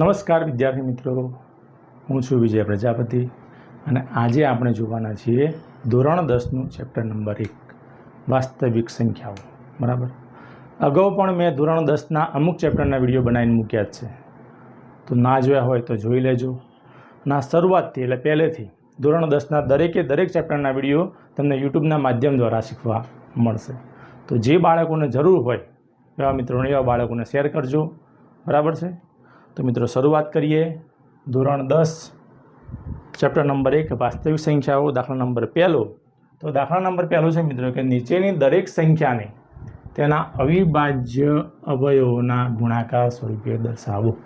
નમસ્કાર વિદ્યાર્થી મિત્રો. હું છું વિજય પ્રજાપતિ અને આજે આપણે જોવાના છીએ ધોરણ દસનું ચેપ્ટર નંબર એક, વાસ્તવિક સંખ્યાઓ. બરાબર? અગાઉ પણ મેં ધોરણ દસના અમુક ચેપ્ટરના વીડિયો બનાવીને મૂક્યા જ છે. તો ના જોયા હોય તો જોઈ લેજો. ના, શરૂઆતથી એટલે પહેલેથી ધોરણ દસના દરેકે દરેક ચેપ્ટરના વીડિયો તમને યુટ્યુબના માધ્યમ દ્વારા શીખવા મળશે. તો જે બાળકોને જરૂર હોય એવા મિત્રોને, એવા બાળકોને શેર કરજો. બરાબર છે? તો મિત્રો શરૂઆત કરીએ. ધોરણ દસ, ચેપ્ટર નંબર એક, વાસ્તવિક સંખ્યાઓ, દાખલા નંબર પહેલો. તો દાખલા નંબર પહેલો છે મિત્રો કે નીચેની દરેક સંખ્યાને તેના અવિભાજ્ય અવયવોના ગુણાકાર સ્વરૂપે દર્શાવો.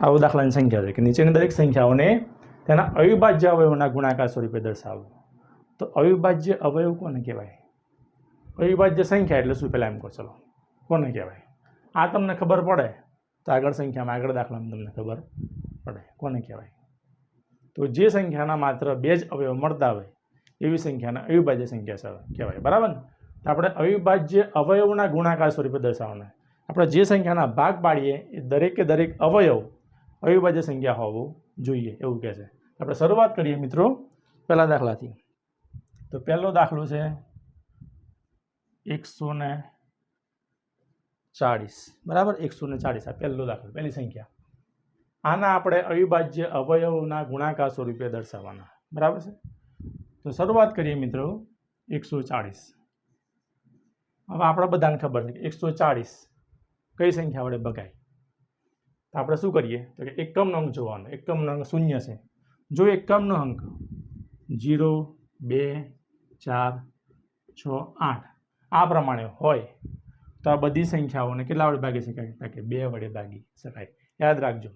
આવો દાખલાની સંખ્યા છે કે નીચેની દરેક સંખ્યાઓને તેના અવિભાજ્ય અવયવોના ગુણાકાર સ્વરૂપે દર્શાવો. તો અવિભાજ્ય અવયવ કોને કહેવાય? અવિભાજ્ય સંખ્યા એટલે શું? પહેલાં એમ કહો, ચલો. કોને કહેવાય? આ તમને ખબર પડે? તો આગળ સંખ્યામાં આગળ દાખલામાં તમને ખબર પડે. કોને કહેવાય? તો જે સંખ્યાના માત્ર બે જ અવયવ મળતા હોય, એવી સંખ્યાના અવિભાજ્ય સંખ્યા કહેવાય. બરાબર ને? તો આપણે અવિભાજ્ય અવયવના ગુણાકાર સ્વરૂપે દર્શાવવાના. આપણે જે સંખ્યાના ભાગ પાડીએ, એ દરેકે દરેક અવયવ અવિભાજ્ય સંખ્યા હોવું જોઈએ એવું કહે છે. આપણે શરૂઆત કરીએ મિત્રો પહેલા દાખલાથી. તો પહેલો દાખલો છે એકસો ને ચાળીસ. બરાબર? એકસો ને ચાળીસ આ પહેલો દાખલો, પહેલી સંખ્યા. આના આપણે અવિભાજ્ય અવયવના ગુણાકાર સ્વરૂપે દર્શાવવાના. બરાબર છે? તો શરૂઆત કરીએ મિત્રો, એકસો ચાળીસ. હવે આપણે બધાને ખબર છે કે એકસો ચાળીસ કઈ સંખ્યા વડે ભગાય તો આપણે શું કરીએ? તો કે એકમનો અંક જોવાનો. એકમનો અંક શૂન્ય છે. જો એકમનો અંક જીરો, બે, ચાર, છ, આઠ, આ પ્રમાણે હોય તો આ બધી સંખ્યાઓને કેટલા વડે ભાગી શકાય? કે બે વડે ભાગી શકાય. યાદ રાખજો.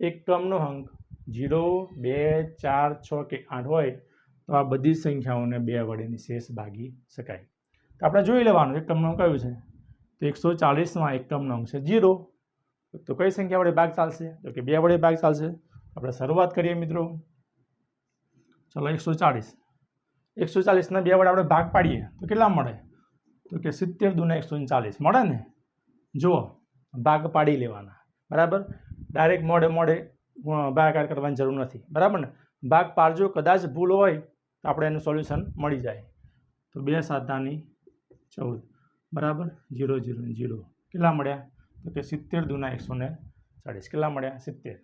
એક એકમનો અંક જીરો, બે, ચાર, છ કે આઠ હોય તો આ બધી સંખ્યાઓને બે વડે નિશેષ ભાગી શકાય. તો આપણે જોઈ લેવાનું એકમનો અંક કયું છે? તો એકસો ચાલીસમાં એક એકમનો અંક છે જીરો. તો કઈ સંખ્યા વડે ભાગ ચાલશે? તો કે બે વડે ભાગ ચાલશે. આપણે શરૂઆત કરીએ મિત્રો. ચલો, એકસો ચાલીસ. એકસો ચાલીસના બે વડે આપણે ભાગ પાડીએ તો કેટલા મળે? તો કે સિત્તેર દુના એકસો ચાલીસ મળે ને? જુઓ, ભાગ પાડી લેવાના. બરાબર? ડાયરેક્ટ મોડે મોડે ભાગાકાર કરવાની જરૂર નથી. બરાબર ને? ભાગ પાડજો, કદાચ ભૂલ હોય, તો આપણે એનું સોલ્યુશન મળી જાય. તો બે સાતાની ચૌદ. બરાબર? જીરો ને જીરો. કેટલા મળ્યા? તો કે સિત્તેર દુના એકસો ને ચાળીસ કેટલા મળ્યા? સિત્તેર.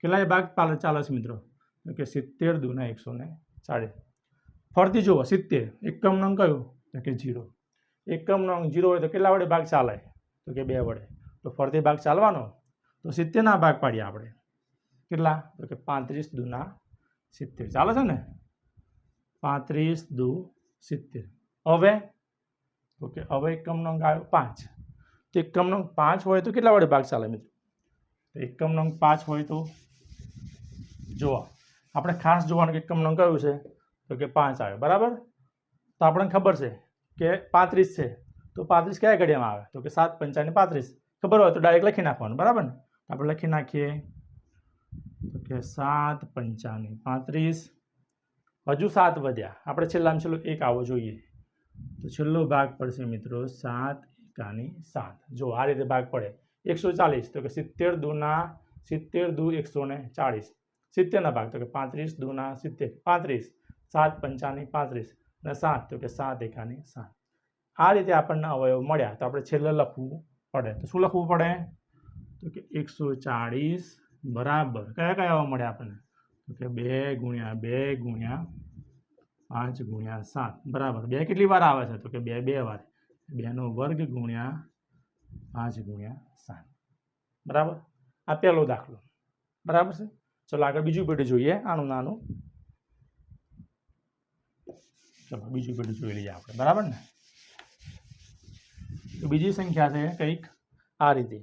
કેટલાય ભાગ પાલે ચાલે મિત્રો. તો કે સિત્તેર દુના એકસો ને ચાળીસ ફરતી જુઓ, સિત્તેર. એકમ નંગ કયું? તો કે જીરો. એકમનો અંક જીરો હોય તો કેટલા વડે ભાગ ચાલે? તો કે બે વડે. તો ફરતી ભાગ ચાલવાનો? તો સિત્તેરના ભાગ પાડીએ આપણે. કેટલા? તો કે પાંત્રીસ દુના સિત્તેર. ચાલે છે ને? પાંત્રીસ દુ સિત્તેર. હવે? તો કે હવે એકમનો અંક આવ્યો પાંચ. તો એકમનો અંક પાંચ હોય તો કેટલા વડે ભાગ ચાલે મિત્રો? તો એકમનો અંક પાંચ હોય તો જુઓ આપણે ખાસ જોવાનું કે એકમનો અંક કયું છે? તો કે પાંચ આવે બરાબર? તો આપણને ખબર છે. કે પાંત્રીસ છે, તો પાંત્રીસ કયા ઘડિયામાં આવે? તો કે સાત પંચાને પાંત્રીસ. ખબર હોય તો ડાયરેક્ટ લખી નાખવાનું, બરાબર ને? આપણે લખી નાખીએ. તો કે સાત પંચાને પાંત્રીસ. હજુ સાત વધ્યા. આપણે છેલ્લામાં છેલ્લો એક આવવો જોઈએ. તો છેલ્લો ભાગ પડશે મિત્રો સાત એકાની સાત. જો આ રીતે ભાગ પડે. એકસો ચાલીસ, તો કે સિત્તેર દુના સિત્તેર દુ એકસો ને ચાળીસ. સિત્તેરના ભાગ, તો કે પાંત્રીસ દુના સિત્તેર. પાંત્રીસ. સાત પંચાની પાંત્રીસ. અને સાત, તો કે સાત એકાની સાત. આ રીતે આપણને અવયવ મળ્યા. તો આપણે છેલ્લે લખવું પડે. તો શું લખવું પડે? તો કે એકસો ચાળીસ બરાબર. કયા કયા અવયવ મળ્યા આપણને? તો કે બે ગુણ્યા બે ગુણ્યા પાંચ ગુણ્યા સાત. બરાબર. બે કેટલી વાર આવે છે? તો કે બે બે વાર. બેનો વર્ગ ગુણ્યા પાંચ ગુણ્યા સાત. બરાબર? આ પહેલો દાખલો. બરાબર છે? ચલો આગળ બીજું પેઢી જોઈએ. આનું નાનું ચલો બીજું પેઢી જોઈ લઈએ આપણે બરાબર ને તો બીજી સંખ્યા છે કંઈક આ રીતે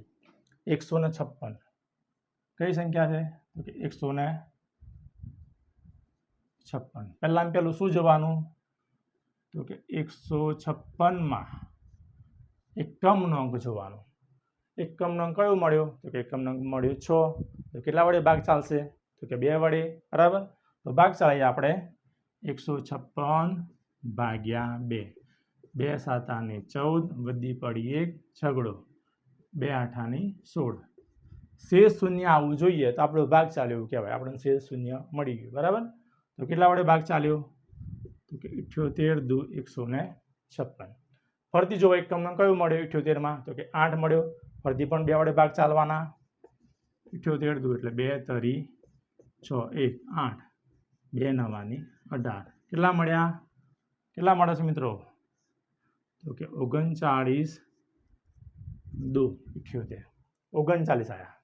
એકસો ને છપ્પન કઈ સંખ્યા છે તો કે એકસો ને છપ્પન પહેલાં પહેલું શું જવાનું તો કે એકસો છપ્પનમાં એકમનો અંક જોવાનો એકમનો અંક કયો મળ્યો તો કે એકમનો અંક મળ્યો છ તો કેટલા વડે ભાગ ચાલશે તો કે બે વડે બરાબર તો ભાગ ચાલીએ આપણે એકસો છપ્પન ભાગ્યા બે. બે સાતાની ચૌદ, વધી પડી એક છગડો બે આઠાની સોળ. શેષ શૂન્ય આવવું જોઈએ તો આપણો ભાગ ચાલ્યો એવું કહેવાય. આપણને શેષ શૂન્ય મળી ગયું. બરાબર? તો કેટલા વડે ભાગ ચાલ્યો? તો કે ઇઠ્યોતેર દુ એકસો ને છપ્પન. ફરતી જો એકમ તમને કયું મળ્યો ઇઠ્યોતેરમાં? તો કે આઠ મળ્યો. ફરતી પણ બે વડે ભાગ ચાલવાના. ઇઠ્યોતેર દુ એટલે બે તરી છ, એક, આઠ. બે નવાની અઢાર. કેટલા મળ્યા? કેટલા મળે છે મિત્રો? તો કે ઓગણચાળીસ દો ઇઠ્યોતેર. ઓગણચાલીસ આવ્યા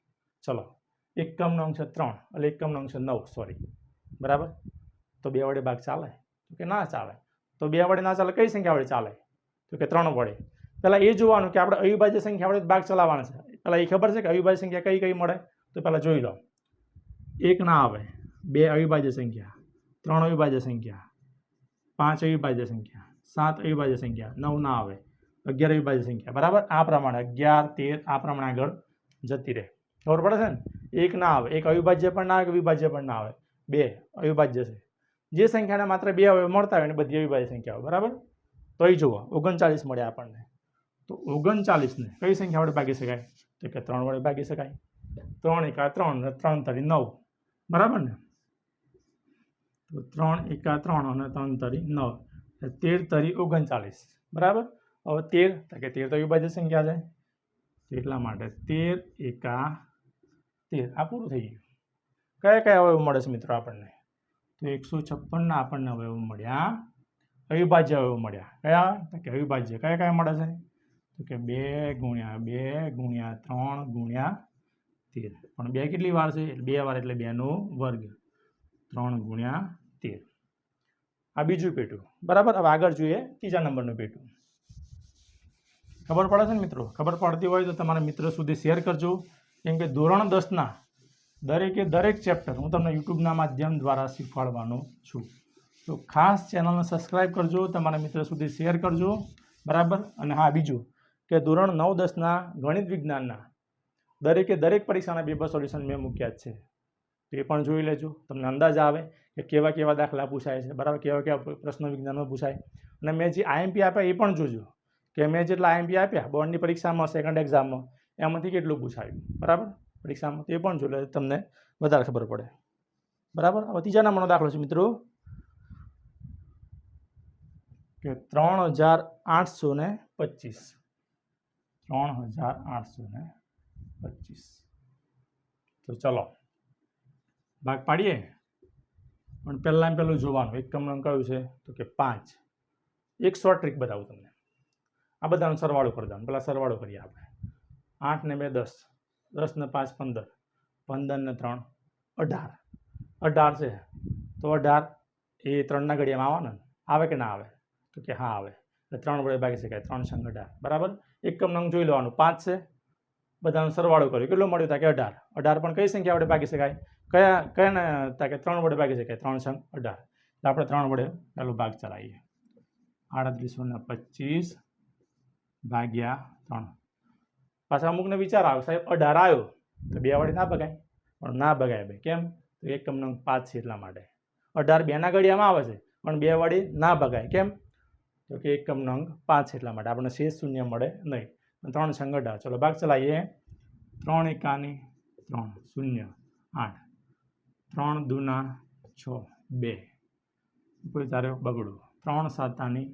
ચલો, એકમનો નંગ છે ત્રણ એટલે એકમનો નંગ છે નવ સોરી બરાબર? તો બે વડે ભાગ ચાલે? તો કે ના ચાલે. તો બે વડે ના ચાલે, કઈ સંખ્યા વડે ચાલે? તો કે ત્રણ વડે. પહેલાં એ જોવાનું કે આપણે અવિભાજ્ય સંખ્યા વડે ભાગ ચલાવવાના છે. પહેલાં એ ખબર છે કે અવિભાજ્ય સંખ્યા કઈ કઈ મળે? તો પહેલાં જોઈ લો. એક ના આવે, બે અવિભાજ્ય સંખ્યા, ત્રણ અવિભાજ્ય સંખ્યા પાંચ અવિભાજ્ય સંખ્યા, સાત અવિભાજ્ય સંખ્યા, નવ ના આવે, અગિયાર અવિભાજ્ય સંખ્યા, બરાબર? આ પ્રમાણે અગિયાર, તેર, આ પ્રમાણે આગળ જતી રહે. ખબર પડે છે ને? એક ના આવે, એક અવિભાજ્ય પણ ના આવે વિભાજ્ય પણ ના આવે. બે અવિભાજ્ય છે. જે સંખ્યાને માત્ર બે હવે મળતા હોય એને બધી અવિભાજ્ય સંખ્યાઓ, બરાબર? તો એ જુઓ, ઓગણચાલીસ મળે આપણને. તો ઓગણચાલીસને કઈ સંખ્યા વડે ભાગી શકાય? તો કે ત્રણ વડે ભાગી શકાય. ત્રણ એકા ત્રણ, ને ત્રણ તરી નવ. બરાબર ને? તો ત્રણ એકા ત્રણ અને ત્રણ તરી નવ. એટલે તેર તરી ઓગણચાલીસ. બરાબર? હવે તેર, તો કે તેર તો અવિભાજ્ય સંખ્યા છે. એટલા માટે તેર એકા તેર. આ પૂરું થઈ ગયું. કયા કયા અવયવ મળે છે મિત્રો આપણને? તો એકસો છપ્પનના આપણને અવયવ મળ્યા. અવિભાજ્ય અવયવ મળ્યા. કયા? તો કે અવિભાજ્ય. કયા કયા મળે છે? તો કે બે ગુણ્યા બે ગુણ્યા ત્રણ ગુણ્યા તેર. પણ બે કેટલી વાર છે? બે વાર એટલે બેનો વર્ગ. ત્રણ ગુણ્યા તેર. આ બીજું પેટું. બરાબર? હવે આગળ જોઈએ ત્રીજા નંબરનું પેટું. ખબર પડે છે ને મિત્રો? ખબર પડતી હોય તો તમારા મિત્રો સુધી શેર કરજો. કેમ કે ધોરણ દસના દરેકે દરેક ચેપ્ટર હું તમને યુટ્યુબના માધ્યમ દ્વારા શીખવાડવાનો છું. તો ખાસ ચેનલને સબસ્ક્રાઈબ કરજો, તમારા મિત્રો સુધી શેર કરજો. બરાબર? અને હા, બીજું કે ધોરણ નવ દસના ગણિત વિજ્ઞાનના દરેકે દરેક પરીક્ષાના પેપર સોલ્યુશન મેં મૂક્યા છે. તો એ પણ જોઈ લેજો. તમને અંદાજ આવે કે કેવા કેવા દાખલા પૂછાય છે. બરાબર? કેવા કેવા પ્રશ્ન વિજ્ઞાનમાં પૂછાય. અને મેં જે આઈએમપી આપ્યા એ પણ જોજો. કે મેં જેટલા આઈએમપી આપ્યા, બોર્ડની પરીક્ષામાં સેકન્ડ એક્ઝામમાં એમાંથી કેટલું પૂછાયું? બરાબર? પરીક્ષામાં તે પણ જોઈ તમને વધારે ખબર પડે. બરાબર? હવે ત્રીજા નંબરનો દાખલો છે મિત્રો. કે ત્રણ હજાર આઠસો ને પચીસ. ત્રણ હજાર આઠસો ને પચીસ. તો ચલો. ભાગ પાડીએ? પણ પહેલાં પહેલું જોવાનું. એક નંગ કયું છે, તો કે પાંચ. એક શોર્ટ ટ્રીક બતાવું તમને. આ બધાનો સરવાળો કરી દઉં. પહેલાં સરવાળો કરીએ આપણે. આઠ ને બે દસ. દસ ને પાંચ પંદર. પંદર ને ત્રણ. અઢાર. અઢાર છે. તો અઢાર એ ત્રણના ઘડિયામાં આવવાના? આવે કે ના આવે? તો કે હા, આવે. એટલે ત્રણ વડે ભાગી શકાય. ત્રણ સંગ અઢાર. બરાબર? એકમ નંગ જોઈ લેવાનું. પાંચ છે. બધાનો સરવાળો કર્યો. કેટલો મળ્યો હતા કે અઢાર? અઢાર પણ કઈ સંખ્યા વડે ભાગી શકાય? કયા કયા ને તા કે ત્રણ વડે ભાગી શકાય? ત્રણ સંગ અઢાર. એટલે આપણે ત્રણ વડે પહેલો ભાગ ચલાવીએ. આડત્રીસો ને પચીસ ભાગ્યા ત્રણ. પાછા અમુકને વિચાર આવે, સાહેબ, અઢાર આવ્યો, તો બે વડે ના ભગાય. પણ ના ભગાય ભાઈ, કેમ? તો એકમ નંગ પાંચ છે એટલા માટે. અઢાર બેના ઘડિયામાં આવે છે, પણ બે વડે ના ભગાય, કેમ? તો કે એકમ નંગ પાંચ એટલા માટે. આપણને શેષ શૂન્ય મળે નહીં. ત્રણ સંગ અઢાર. ચલો, ભાગ ચલાવીએ. ત્રણ એકાની ત્રણ, શૂન્ય, આઠ. ત્રણ દૂના છ, બે. કોઈ ઉતાર્યો બગડો. ત્રણ સાતાની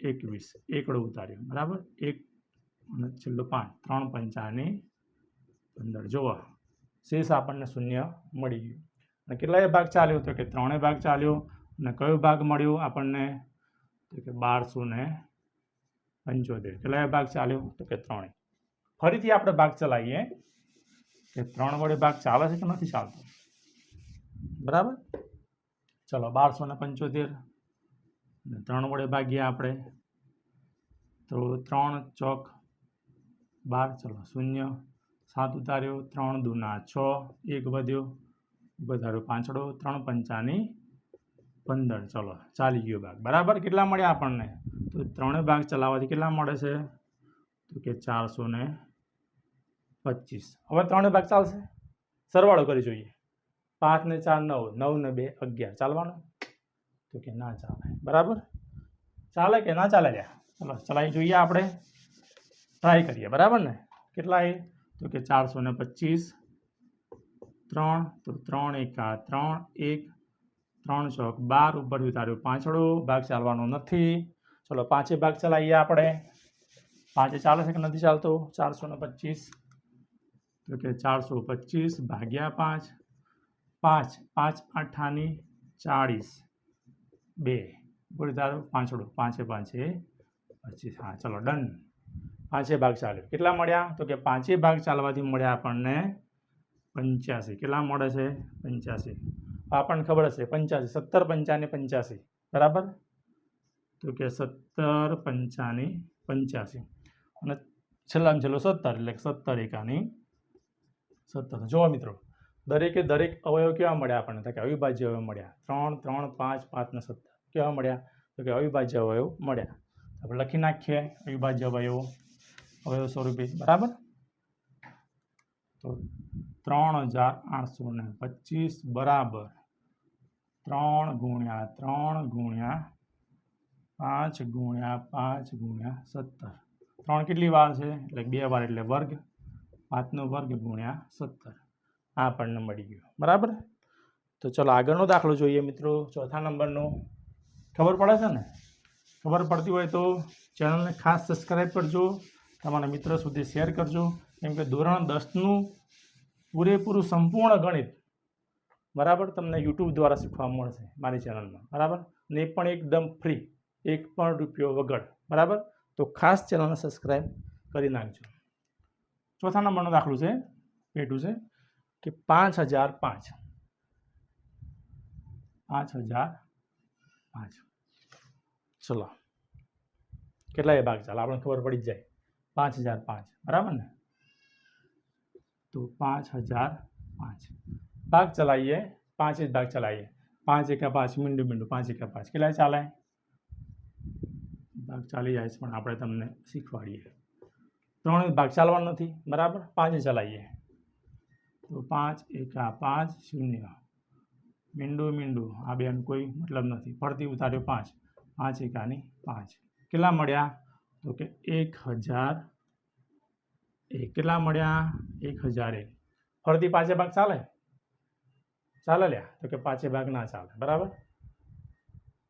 એકવીસ. એકડો ઉતાર્યો. બરાબર? એક છેલ્લો પાંચ. ત્રણ પંચાની પંદર. જોવા. શેષ આપણને શૂન્ય મળી ગયું. અને કેટલાય ભાગ ચાલ્યો? તો કે ત્રણેય ભાગ ચાલ્યો અને કયો ભાગ મળ્યો આપણને? તો કે બારસો ને પંચોતેર. કેટલાય ભાગ ચાલ્યો? તો કે ત્રણેય ફરીથી આપણે ભાગ ચલાવીએ. કે ત્રણ વડે ભાગ ચાલે છે કે નથી ચાલતો? બરાબર? ચલો, બારસો ને પંચોતેર. ત્રણ વડે ભાગીએ આપણે. તો ત્રણ ચોક બાર, ચલો, શૂન્ય. સાત ઉતાર્યો, ત્રણ દૂના છ. એક વધ્યો, વધાર્યો પાંચડો, ત્રણ પંચાની પંદર. ચલો, ચાલી ગયો ભાગ. બરાબર? કેટલા મળ્યા આપણને? તો ત્રણેય ભાગ ચલાવવાથી કેટલા મળે છે? તો કે ચારસો ને પચીસ. હવે ત્રણે ભાગ ચાલશે? સરવાળો કરી જોઈએ. પાંચ ને ચાર નવ નવ ને બે, અગિયાર. ચાલવાનું? તો કે ના ચાલે. બરાબર? ચાલે કે ના ચાલે લ્યા ચલો ચલાવી જોઈએ આપણે. ટ્રાય કરીએ. બરાબર ને? કેટલા એ? તો કે ચારસો ને પચીસ. ત્રણ, તો ત્રણ એકા ત્રણ, એક, ત્રણ ચોક બાર, ઉપર ઉતાર્યું પાંચડો. ભાગ ચાલવાનો નથી. ચલો, પાંચે ભાગ ચલાવીએ આપણે. પાંચે ચાલે છે કે નથી ચાલતો? ચારસો ને પચીસ. તો કે ચારસો પચીસ ભાગ્યા પાંચ. પાંચ પાંચ અઠાની ચાળીસ. બે. બોલી તારો પાંચડો પાંચે પાંચે પચીસ. હા, ચલો, ડન. પાંચે ભાગ ચાલ્યો. કેટલા મળ્યા? તો કે પાંચે ભાગ ચાલવાથી મળ્યા આપણને પંચ્યાસી. કેટલા મળે છે? પંચ્યાસી. આપણને ખબર હશે, પંચ્યાસી. સત્તર પંચાને પંચ્યાસી. બરાબર? તો કે સત્તર પંચાની પંચ્યાસી. અને છેલ્લામાં છેલ્લો સત્તર, એટલે સત્તર એકાની સત્તર. જોવા મિત્રો. દરેકે દરેક અવયવ કેવા મળ્યા આપણને? તો કે અવિભાજ્ય અવયવ મળ્યા. ત્રણ ત્રણ, પાંચ પાંચના સત્તર. કેવા મળ્યા? તો કે અવિભાજ્ય અવયવ મળ્યા. આપણે લખી નાખીએ અવિભાજ્ય અવયવો. અવયવ સ્વરૂપે બરાબર? તો ત્રણ હજાર આઠસો ને પચીસ બરાબર. ત્રણ ગુણ્યા ત્રણ ગુણ્યા પાંચ ગુણ્યા પાંચ ગુણ્યા સત્તર. ત્રણ કેટલી વાર છે? એટલે બે વાર એટલે વર્ગ. પાંચનો વર્ગ ગુણ્યા સત્તર. આ આપણને મળી ગયું. બરાબર? તો ચલો આગળનો દાખલો જોઈએ મિત્રો, ચોથા નંબરનો. ખબર પડે છે ને? ખબર પડતી હોય તો ચેનલને ખાસ સબસ્ક્રાઈબ કરજો, તમારા મિત્ર સુધી શેર કરજો. કેમ કે ધોરણ દસનું પૂરેપૂરું સંપૂર્ણ ગણિત બરાબર તમને યુટ્યુબ દ્વારા શીખવા મળશે મારી ચેનલમાં. બરાબર? ને પણ એકદમ ફ્રી એક પણ રૂપિયો વગર. બરાબર? તો ખાસ ચેનલને સબસ્ક્રાઈબ કરી નાખજો. ચોથા નંબરનો દાખલો છે પેટું છે. કે પાંચ હજાર પાંચ. પાંચ હજાર પાંચ. ચલો. કેટલા એ ભાગ ચાલે આપણને ખબર પડી જાય. પાંચ હજાર પાંચ. બરાબર ને? તો પાંચ હજાર પાંચ. ભાગ ચલાવીએ પાંચ જ ભાગ ચલાવીએ પાંચ એકા પાંચ મીંડું મીંડું. પાંચ એકા પાંચ. કેટલા ચાલે? ભાગ ચાલી જાય છે, પણ આપણે તમને શીખવાડીએ. ત્રણ ભાગ ચાલવાનો નથી. બરાબર? પાંચ ચલાવીએ તો પાંચ એકા પાંચ શૂન્ય. મીંડું મીંડું. આ બેનો કોઈ મતલબ નથી. ફરતી ઉતાર્યો પાંચ. પાંચ એકાની પાંચ. કેટલા મળ્યા? તો કે એક હજાર એક. કેટલા મળ્યા? એક હજાર એક. ફરતી પાંચે ભાગ ચાલે? ચાલે લ્યા. તો કે પાંચે ભાગ ના ચાલે. બરાબર?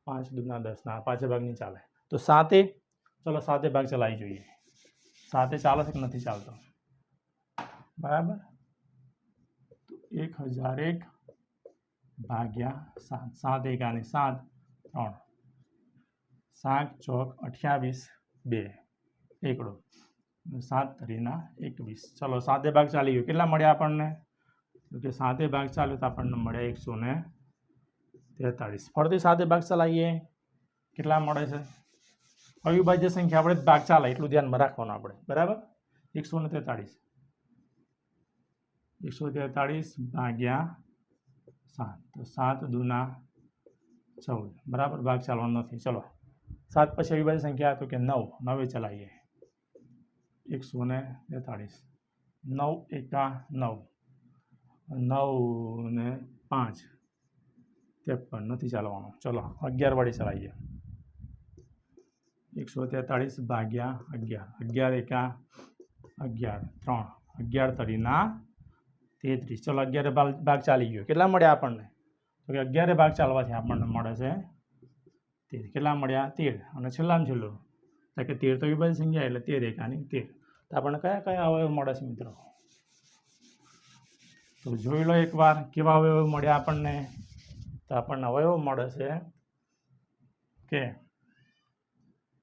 પાંચ દૂના દસ ના. પાંચે ભાગ નહીં ચાલે. તો સાતે? ચલો સાતે ભાગ ચલાવી જોઈએ. સાતે ચાલે છે કે નથી ચાલતો? બરાબર? તો એક હજાર એક ભાગ્યા સાત સાત એકાની સાત ત્રણ સાત ચોક અઠ્યાવીસ બે એકડો સાત તરીના એકવીસ ચલો સાતે ભાગ ચાલી ગયો કેટલા મળ્યા આપણને કે સાતે ભાગ ચાલ્યો તો આપણને મળ્યા એકસો ને તેતાળીસ ફરતી સાતે ભાગ ચલાવીએ કેટલા મળે છે અવિભાજ્ય સંખ્યા આપણે ભાગ ચાલે એટલું ધ્યાનમાં રાખવાનું આપણે બરાબર એકસો ને તેતાળીસ એકસો તેતાળીસ ભાગ્યા સાત તો સાત દુના ચૌદ બરાબર ભાગ ચાલવાનો નથી ચલો સાત પછી અવિભાજ્ય સંખ્યા તો કે નવ નવે ચલાવીએ એકસો ને તેતાળીસ નવ એકા નવ નવ ને પાંચ ત્રેપન નથી ચાલવાનું ચલો અગિયાર વાળી ચલાવીએ એકસો તેતાળીસ ભાગ્યા અગિયાર અગિયાર એકા અગિયાર ત્રણ અગિયાર તરીના તેત્રીસ. ચલો, અગિયારે ભાગ ભાગ ચાલી ગયો. કેટલા મળ્યા આપણને? તો કે અગિયારે ભાગ ચાલવાથી આપણને મળે છે તેર. કેટલા મળ્યા? તેર. અને છેલ્લામાં છેલ્લું. તો કે તેર તો વિભાજ્ય સંખ્યા એટલે તેર એકાની તેર. તો આપણને કયા કયા અવયવ મળે છે મિત્રો? તો જોઈ લો એકવાર કેવા અવયવ મળ્યા આપણને. તો આપણને અવયવ મળે છે કે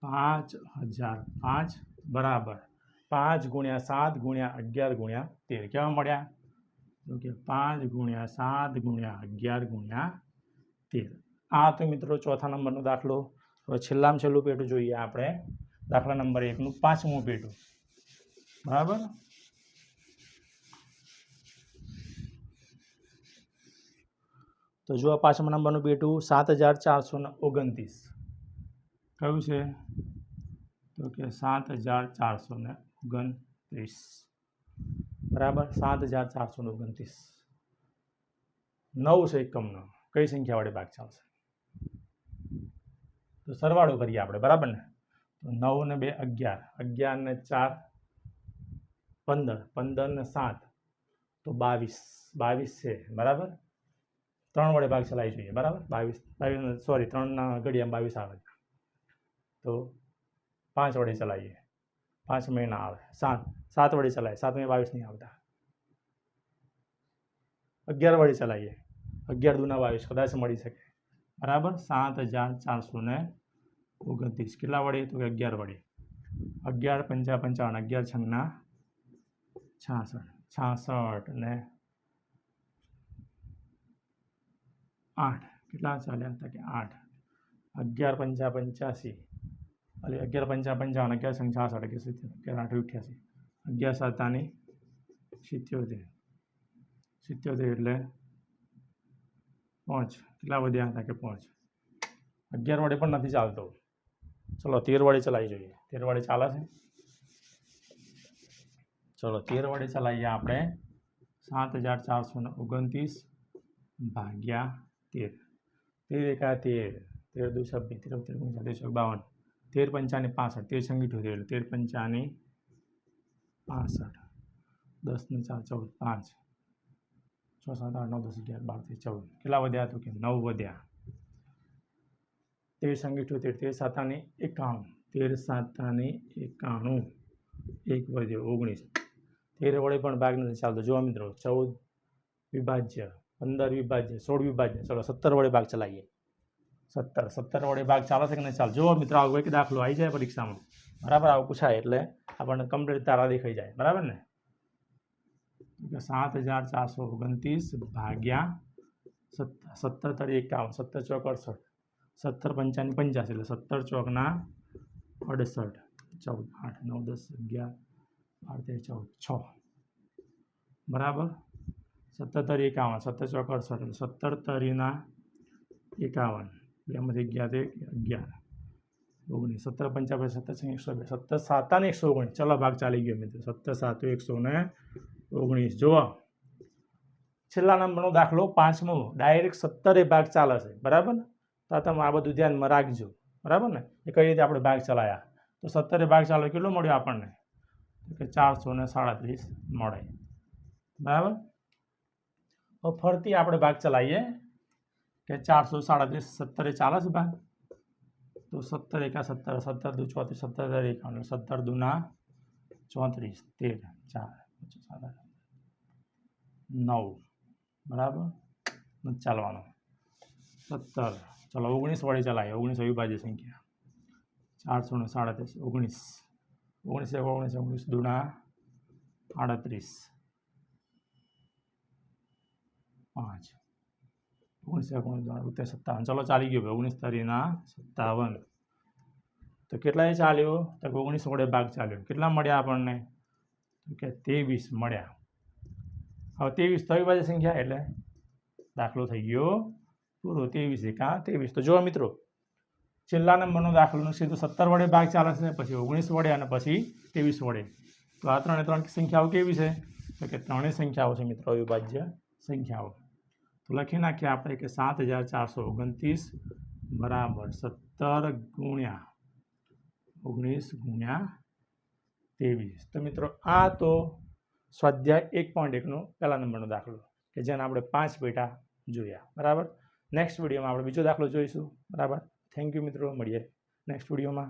પાંચ હજાર. પાંચ બરાબર. પાંચ ગુણ્યા સાત ગુણ્યા અગિયાર ગુણ્યા તેર. કેવા મળ્યા? તો કે પાંચ ગુણ્યા સાત ગુણ્યા અગિયાર ગુણ્યા તેર. આ તો મિત્રો ચોથા નંબરનો દાખલો. હવે છેલ્લામાં છેલ્લું પેટું જોઈએ આપણે. દાખલા નંબર એકનું પાંચમું પેટું બરાબર? તો જો આ પાંચમા નંબરનું પેટું સાત હજાર ચારસો ને ઓગણત્રીસ. કયું છે? તો કે સાત હજાર ચારસો ને ઓગણત્રીસ. બરાબર? સાત હજાર ચારસો ને ઓગણત્રીસ. નવ છે એકમનો. કઈ સંખ્યા વડે ભાગ ચાલશે? તો સરવાળો કરીએ આપણે, બરાબર ને? તો નવ ને બે અગિયાર અગિયાર ને ચાર, પંદર પંદર ને સાત, તો બાવીસ બાવીસ છે, બરાબર? ત્રણ વડે ભાગ ચલાવી જોઈએ, બરાબર? બાવીસ બાવીસ સોરી ત્રણના ઘડિયામાં બાવીસ આવે તો પાંચ વડે ચલાવીએ. પાંચ મહિના આવે, સાત સાત વડે ચલાવીએ સાત મહિના બાવીસ નહીં આવતા. અગિયાર વડે ચલાવીએ અગિયાર દુના બાવીસ કદાચ મળી શકે. બરાબર? સાત હજાર ચારસો ને ઓગણત્રીસ. કેટલા વડે તો કે અગિયાર વડે અગિયાર, પંચા પંચાવન. અગિયાર છંગના છાસઠ. છાસઠ ને આઠ. કેટલા ચાલ્યા? હતા કે આઠ. અગિયાર, પંચા પંચ્યાસી. એટલે અગિયાર, પંચા પંચાવન. અગિયાર સંગ છાસઠ. અગિયાર અગિયાર આઠ અઠ્યાસી. અગિયાર સાતાની સિત્યોતેર સિત્યોતેર એટલે પાંચ કેટલા વધ્યા હતા કે પાંચ અગિયાર વડે પણ નથી ચાલતો ચલો તેર વડે ચલાવી જોઈએ તેર વડે ચાલે છે ચલો તેર વડે ચલાવીએ આપણે સાત હજાર ચારસો ને ઓગણત્રીસ ભાગ્યા તેર તેર એકા તેર તેર દુ છવ્વીસ તેર તેર પંચા તેર ચોક બાવન તેર પંચાની પાસઠ તેર સંગીઠો તેર તેર પંચાની પાસઠ દસ ને ચાર, ચૌદ, પાંચ, છ, સાત, આઠ, નવ, દસ, અગિયાર, બાર, તેર, ચૌદ. કેટલા વધ્યા તો કે નવ વધ્યા? તેર સંગીઠો તેર તેર સાતાની એકાણું. તેર સાતાને એકાણું. એક વધ્યો, ઓગણીસ. તેર વડે પણ ભાગ નથી ચાલતો. જોવા મિત્રો, ચૌદ વિભાજ્ય, પંદર વિભાજ્ય, સોળ વિભાજ્ય. ચલો, સત્તર વડે ભાગ ચલાવીએ. સત્તર સત્તર વડે ભાગ ચાલે છે કે નહીં ચાલ જુઓ મિત્રો આવો એક દાખલો આવી જાય પરીક્ષામાં. બરાબર, આવું પૂછાય એટલે આપણને કમ્પ્લીટ તારા દેખાઈ જાય. બરાબર ને? સાત હજાર ચારસો ઓગણત્રીસ ભાગ્યા સત્તર તરી એકાવન, સત્તર ચોક અડસઠ. સત્તર પંચાની પંચ્યાસી એટલે સત્તર ચોકના અડસઠ. ચૌદ, આઠ, નવ, દસ, અગિયાર, બાર, તેર, ચૌદ, છ. બરાબર? સત્તર તરી એકાવન, સત્તર ચોક અડસઠ એટલે સત્તર તરીના એકાવન. બેમાંથી અગિયાર, એક, અગિયાર. ઓગણીસ, સત્તર પંચાવન સત્તર એકસો બે, સત્તર, સાતા ને એકસો ઓગણીસ. ચલો, ભાગ ચાલી ગયો મિત્રો. સત્તર, સાતો, એકસો ને ઓગણીસ. જુઓ. છેલ્લા નંબરનો દાખલો પાંચમો. ડાયરેક્ટ સત્તરે ભાગ ચાલે છે બરાબર ને? તો તમે આ બધું ધ્યાનમાં રાખજો. બરાબર ને? એ કઈ રીતે આપણે ભાગ ચલાયા? તો સત્તરે ભાગ ચાલો. કેટલો મળ્યો આપણને? કે ચારસો ને સાડત્રીસ મળે. બરાબર? હવે ફરતી આપણે ભાગ ચલાવીએ. કે ચારસો સાડત્રીસ સત્તરે ચાલે છે ભાગ. તો સત્તર એકા સત્તર સત્તર દુ ચોત્રીસ, સત્તર એકાવન, સત્તર દુના ચોત્રીસ, તેર, ચાર નવ, બરાબર? ચાલવાનું. સત્તર. ચલો, ઓગણીસ વડે ચલાવીએ ઓગણીસ અવિભાજ્ય સંખ્યા. ચારસો ને સાડત્રીસ, ઓગણીસ. ઓગણીસ ઓગણીસ ઓગણીસ દુના આડત્રીસ. પાંચ. ઓગણીસ એક ઓગણીસ સત્તાવન. ચલો ચાલી ગયો ઓગણીસ તારીખના સત્તાવન. તો કેટલાય ચાલ્યો? તો કે ઓગણીસ વડે ભાગ ચાલ્યો. કેટલા મળ્યા આપણને? તો કે ત્રેવીસ મળ્યા. હવે ત્રેવીસ તો અવિભાજ્ય સંખ્યા એટલે દાખલો થઈ ગયો. પૂરો ત્રેવીસ એકા ત્રેવીસ. તો જુઓ મિત્રો, છેલ્લા નંબરનો દાખલો સીધું સત્તર વડે ભાગ ચાલે છે, પછી ઓગણીસ વડે અને પછી ત્રેવીસ વડે. તો આ ત્રણે ત્રણ સંખ્યાઓ કેવી છે? તો કે ત્રણેય સંખ્યાઓ છે મિત્રો, અવિભાજ્ય સંખ્યાઓ. તો લખી નાખીએ આપણે કે સાત હજાર ચારસો ઓગણત્રીસ બરાબર સત્તર ગુણ્યા ઓગણીસ ગુણ્યા ત્રેવીસ. તો મિત્રો, આ તો સ્વાધ્યાય એક પોઈન્ટ એકનો પહેલા નંબરનો દાખલો કે જેને આપણે પાંચ પેટા જોયા. બરાબર? નેક્સ્ટ વિડીયોમાં આપણે બીજો દાખલો જોઈશું. બરાબર? થેન્ક યુ મિત્રો. મળીએ નેક્સ્ટ વિડીયોમાં.